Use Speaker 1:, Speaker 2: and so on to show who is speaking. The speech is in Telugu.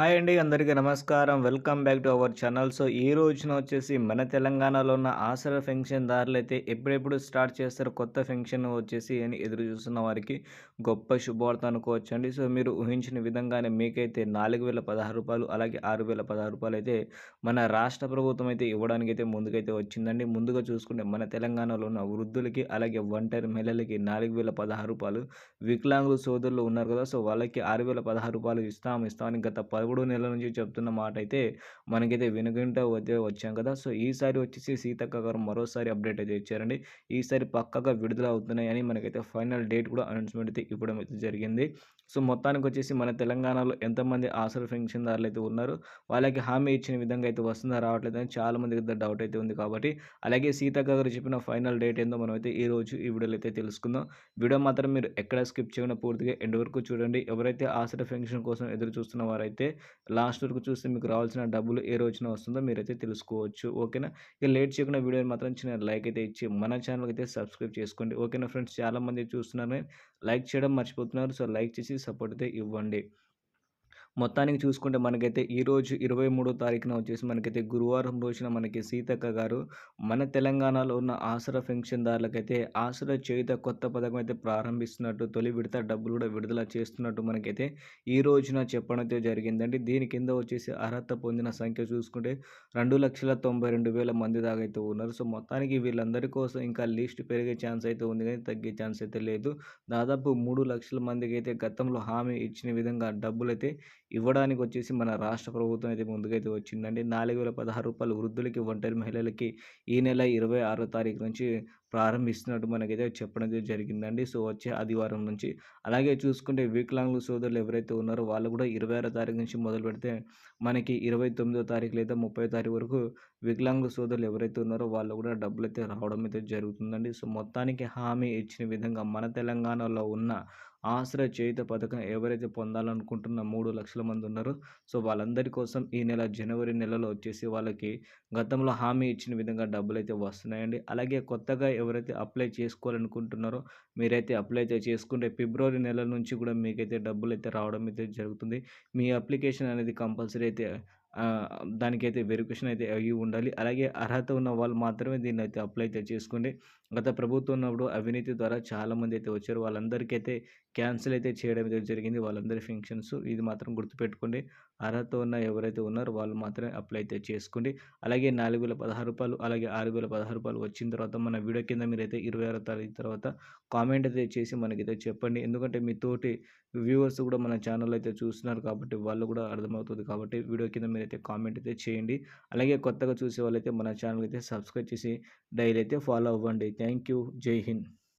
Speaker 1: హాయ్ అండి అందరికీ నమస్కారం. Welcome back to our channel. So ఈ రోజున వచ్చేసి మన తెలంగాణలో ఉన్న ఆసరా పెన్షన్దారులు అయితే ఎప్పుడెప్పుడు స్టార్ట్ చేస్తారు? కొత్త పెన్షన్ వచ్చేసి అని ఎదురు చూస్తున్న వారికి గొప్ప శుభవార్త అనుకోవచ్చండి. సో మీరు ఊహించిన విధంగానే మీకైతే నాలుగు వేల పదహారు రూపాయలు అలాగే ఆరు వేల పదహారు రూపాయలు అయితే మన రాష్ట్ర ప్రభుత్వం అయితే ఇవ్వడానికి అయితే ముందుకైతే వచ్చిందండి. ముందుగా చూసుకుంటే మన తెలంగాణలో ఉన్న వృద్ధులకి అలాగే ఒంటరి మహిళలకి నాలుగు వేల పదహారు రూపాయలు. వికలాంగులు సోదరులు ఉన్నారు కదా సో వాళ్ళకి ఆరు వేల పదహారు రూపాయలు ఇస్తాం ఇస్తామని గత పదమూడు నెలల నుంచి చెప్తున్న మాట అయితే మనకైతే వినుకుంటూ వద్దే వచ్చాం కదా. సో ఈసారి వచ్చేసి సీతక్క గారు మరోసారి అప్డేట్ అయితే ఇచ్చారండి. ఈసారి పక్కగా విడుదల అవుతున్నాయని మనకైతే ఫైనల్ డేట్ కూడా అనౌన్స్మెంట్ అయితే ఇవ్వడం అయితే జరిగింది. సో మొత్తానికి వచ్చేసి మన తెలంగాణలో ఎంతమంది ఆసర పెన్షన్దారులు అయితే ఉన్నారు వాళ్ళకి హామీ ఇచ్చిన విధంగా అయితే వస్తుందా రావట్లేదు అని చాలామంది డౌట్ అయితే ఉంది కాబట్టి అలాగే సీతక్క గారు చెప్పిన ఫైనల్ డేట్ ఏందో మనం అయితే ఈ రోజు ఈ వీడియోలో అయితే తెలుసుకుందాం. వీడియో మాత్రం మీరు ఎక్కడ స్కిప్ చేయకుండా పూర్తిగా ఎండ్ వరకు చూడండి. ఎవరైతే ఆసర పెన్షన్ కోసం ఎదురు చూస్తున్న వారైతే లాస్ట్ వరకు చూస్తే మీకు రావాల్సిన డబ్బులు ఏ రోజున వస్తుందో మీరైతే తెలుసుకోవచ్చు. ఓకేనా? ఇక లేట్ చేయకుండా వీడియోని మాత్రం చిన్న లైక్ అయితే ఇచ్చి మన ఛానల్కి అయితే సబ్స్క్రైబ్ చేసుకోండి. ఓకేనా ఫ్రెండ్స్? చాలామంది చూస్తున్నారు. లైక్ చేయడం మర్చిపోతున్నారు. సో లైక్ చేసి సపోర్ట్ అయితే ఇవ్వండి. మొత్తానికి చూసుకుంటే మనకైతే ఈరోజు ఇరవై మూడో తారీఖున వచ్చేసి మనకైతే గురువారం రోజున మనకి సీతక్క గారు మన తెలంగాణలో ఉన్న ఆసరా పెన్షన్దారులకైతే ఆసరా చేయుత కొత్త పథకం అయితే ప్రారంభిస్తున్నట్టు తొలి విడత డబ్బులు కూడా విడుదల చేస్తున్నట్టు మనకైతే ఈ రోజున చెప్పడం అయితే జరిగిందండి. దీని కింద వచ్చేసి అర్హత పొందిన సంఖ్య చూసుకుంటే రెండు లక్షల తొంభై రెండు వేల మంది దాకా అయితే ఉన్నారు. సో మొత్తానికి వీళ్ళందరి కోసం ఇంకా లిస్ట్ పెరిగే ఛాన్స్ అయితే ఉంది కానీ తగ్గే ఛాన్స్ అయితే లేదు. దాదాపు మూడు లక్షల మందికి అయితే గతంలో హామీ ఇచ్చిన విధంగా డబ్బులు అయితే ఇవ్వడానికి వచ్చేసి మన రాష్ట్ర ప్రభుత్వం అయితే ముందుకైతే వచ్చిందండి. నాలుగు వేల పదహారు రూపాయలు వృద్ధులకి ఒంటరి మహిళలకి ఈ నెల ఇరవై ఆరో తారీఖు నుంచి ప్రారంభిస్తున్నట్టు మనకైతే చెప్పడం జరిగిందండి. సో వచ్చే ఆదివారం నుంచి. అలాగే చూసుకుంటే వికలాంగుల సోదరులు ఎవరైతే ఉన్నారో వాళ్ళు కూడా ఇరవై ఆరో తారీఖు నుంచి మొదలు పెడితే మనకి ఇరవై తొమ్మిదో తారీఖు లేదా ముప్పై తారీఖు వరకు వికలాంగుల సోదరులు ఎవరైతే ఉన్నారో వాళ్ళు కూడా డబ్బులు అయితే రావడం అయితే జరుగుతుందండి. సో మొత్తానికి హామీ ఇచ్చిన విధంగా మన తెలంగాణలో ఉన్న ఆశ్రయ చేయుత పథకం ఎవరైతే పొందాలనుకుంటున్న మూడు లక్షల మంది ఉన్నారో సో వాళ్ళందరి కోసం ఈ నెల జనవరి నెలలో వచ్చేసి వాళ్ళకి గతంలో హామీ ఇచ్చిన విధంగా డబ్బులు అయితే వస్తున్నాయండి. అలాగే కొత్తగా ఎవరైతే అప్లై చేసుకోవాలనుకుంటున్నారో మీరైతే అప్లై అయితే చేసుకుంటే ఫిబ్రవరి నెల నుంచి కూడా మీకైతే డబ్బులు అయితే రావడం అయితే జరుగుతుంది. మీ అప్లికేషన్ అనేది కంపల్సరీ అయితే దానికైతే వెరిఫికేషన్ అయితే అయ్యి ఉండాలి. అలాగే అర్హత ఉన్న వాళ్ళు మాత్రమే దీన్ని అయితే అప్లై అయితే చేసుకోండి. గత ప్రభుత్వం ఉన్నప్పుడు అవినీతి ద్వారా చాలామంది అయితే వచ్చారు. వాళ్ళందరికీ అయితే క్యాన్సిల్ అయితే చేయడం అయితే జరిగింది. వాళ్ళందరి ఫంక్షన్స్ ఇది మాత్రం గుర్తుపెట్టుకోండి. అర్హత ఉన్న ఎవరైతే ఉన్నారో వాళ్ళు మాత్రమే అప్లై అయితే చేసుకోండి. అలాగే నాలుగు వేల పదహారు రూపాయలు అలాగే ఆరు వేల పదహారు రూపాయలు వచ్చిన తర్వాత మన వీడియో కింద మీరైతే ఇరవై ఆరో తారీఖు తర్వాత కామెంట్ అయితే చేసి మనకైతే చెప్పండి. ఎందుకంటే మీ తోటి వ్యూవర్స్ కూడా మన ఛానల్ అయితే చూస్తున్నారు కాబట్టి వాళ్ళు కూడా అర్థమవుతుంది కాబట్టి వీడియో కింద మీరైతే కామెంట్ అయితే చేయండి. అలాగే కొత్తగా చూసే వాళ్ళైతే మన ఛానల్ అయితే సబ్స్క్రైబ్ చేసి డైలీ అయితే ఫాలో అవ్వండి. థ్యాంక్ యూ జై హింద్